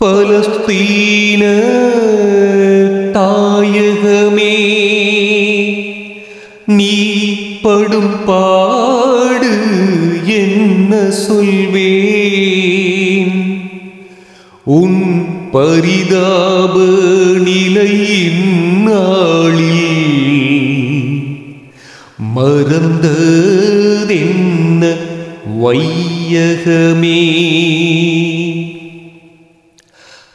பலஸ்தீன தாயகமே நீ படும் பாடு என்ன சொல்வேன் உன் பரிதாப நிலையின் நாளில் மறந்ததென்ன வையகமே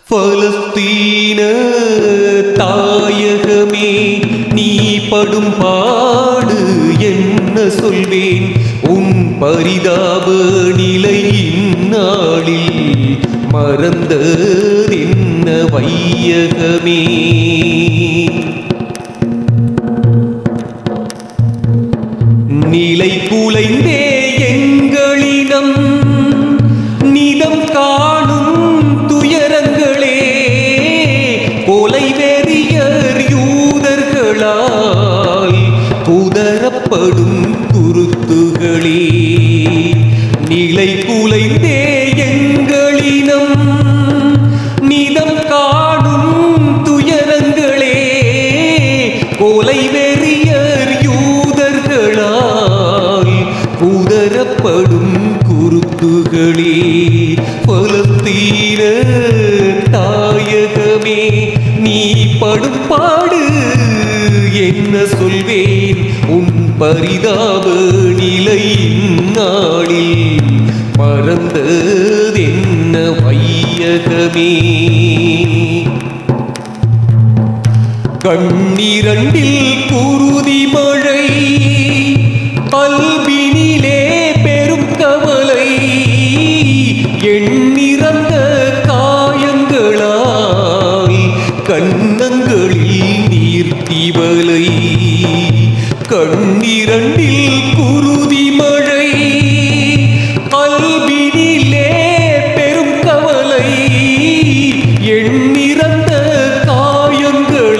பலஸ்தீன தாயகமே நீ படும் பாடு என்ன சொல்வேன்? உன் பரிதாப நிலையின் நாளில் மறந்ததென்ன வையகமே? படும் குருத்துகளே நிலை குலைந்தே எங்களினம் நிதம் காணும் துயரங்களே கொலை வெறியர் யூதர்களால் புதரப்படும் குருத்துகளே பலத்தீர தாயகமே நீ படும் பாடு என்ன சொல்வேன்? உன் பரிதாப நிலை நாளில் மறந்ததென்ன வையகமே? கண்ணிரண்டில் குருதி மழை பன்னிரண்டில் குருதி மழை அல்பினிலே பெரும் கவலை எண்ணிறந்த காயங்களால்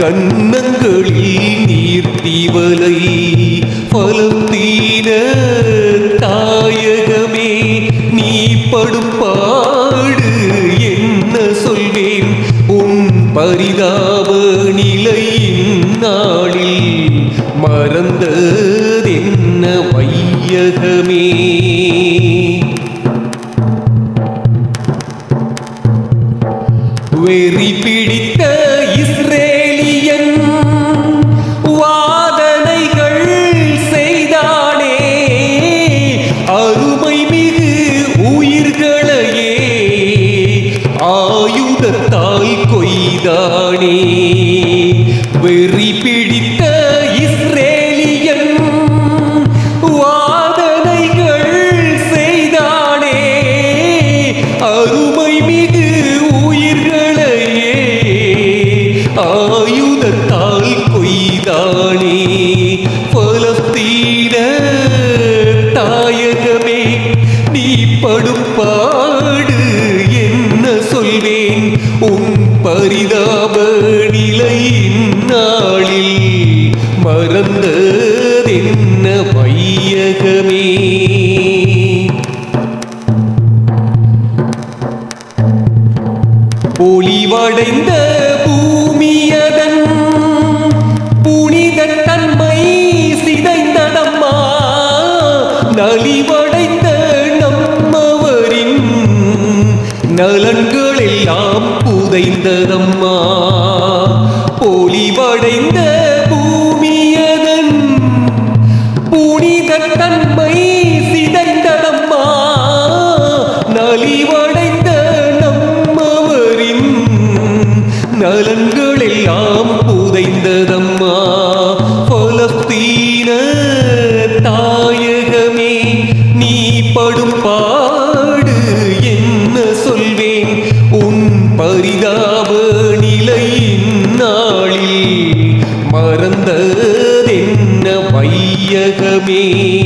கன்னங்களில் நீர்த்திவலை வெறி பிடித்த இஸ்ரேலியன் வாதனைகள் செய்தானே. அருமை மிகு உயிர்களையே ஆயுதத்தால் கொய்தானே. வெறி பிடி படும் பாடு என்ன சொல்வேன்? உன் பரிதா அம்மா. பொலிவடைந்த பூமியதன் புனித தன்மை சிதைந்ததம்மா நலிவடைந்த நம்மவரின் நலன்கள் எல்லாம் புதைந்ததம்மா. பலஸ்தீன தாயகமே நீ படும் பா வையகமே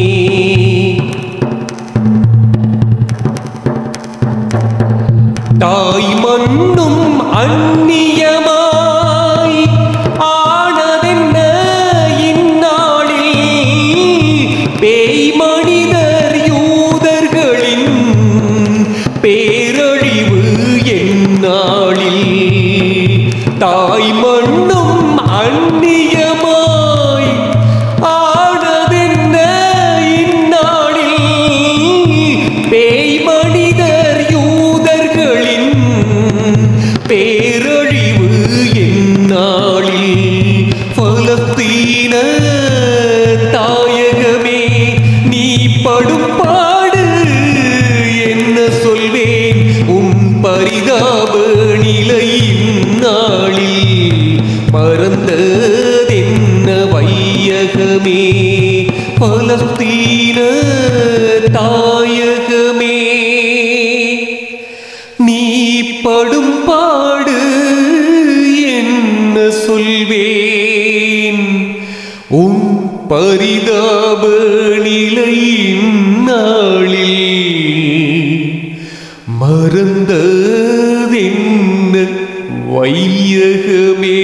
தாயகமே நீ படும் பாடு என்ன சொல்வேன்? உன் பரிதாப நிலையின் நாளில் மறந்ததென்ன வையகமே?